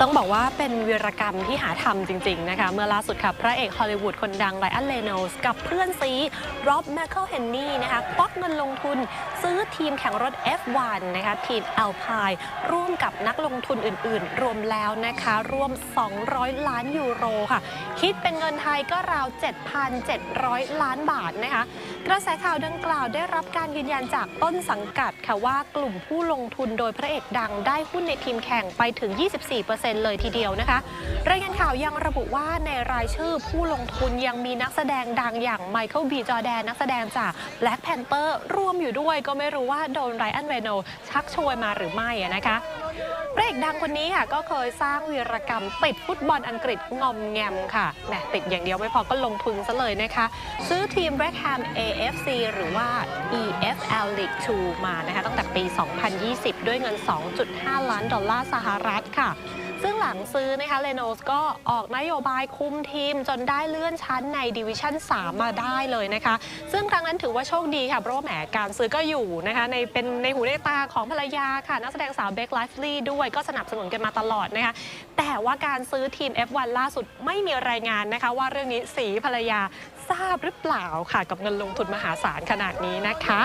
ต้องบอกว่าเป็นวีรกรรมที่หาทำจริง ๆ นะคะ เมื่อล่าสุดค่ะ พระเอกฮอลลีวูดคนดังไ y อันเลโนสกับเพื่อนซีร็อบแมคเคิลเฮนนี่นะคะควักเงินลงทุนซื้อทีมแข่งรถ F1 นะคะ ทีมอัลพายร่วมกับนักลงทุนอื่น ๆ รวมแล้วนะคะ ร่วม 200 ล้านยูโรค่ะ คิดเป็นเงินไทยก็ราว 7,700 ล้านบาทนะคะ กระแสข่าวดังกล่าวได้รับการยืนยันจากต้นสังกัดค่ะว่ากลุ่มผู้ลงทุนโดยพระเอกดังได้หุ้นในทีมแข่งไปถึง 24%เลยทีเดียวนะคะ รายงานข่าวยังระบุว่าในรายชื่อผู้ลงทุนยังมีนักแสดงดังอย่างไมเคิลบีจอแดนนักแสดงจาก Black Panther ร่วมอยู่ด้วยก็ไม่รู้ว่าโดนไรอันเรโนชักชวนมาหรือไม่นะคะพระเอกดังคนนี้ค่ะก็เคยสร้างวีรกรรมติดฟุตบอลอังกฤษงอมแงมค่ะแหมติดอย่างเดียวไม่พอก็ลงทุนซะเลยนะคะ ซื้อทีม b r e c h a m AFC หรือว่า EFL League 2 มานะคะตั้งแต่ปี 2020 ด้วยเงิน 2.5 ล้านดอลลาร์สหรัฐค่ะ ซึ่งหลังซื้อนะคะเลโนสก็ออกนโยบายคุมทีมจนได้เลื่อนชั้นในดิวิชั่น 3 มาได้เลยนะคะ ซึ่งครั้งนั้นถือว่าโชคดีค่ะ เพราะว่าแหมการซื้อก็อยู่นะคะในเป็นในหูในตาของภรรยาค่ะนักแสดงสาวเบคไลฟ์ลีด้วยก็สนับสนุนกันมาตลอดนะคะ แต่ว่าการซื้อทีม F1 ล่าสุดไม่มีรายงานนะคะ ว่าเรื่องนี้สีภรรยาทราบหรือเปล่าค่ะกับเงินลงทุนมหาศาลขนาดนี้นะคะ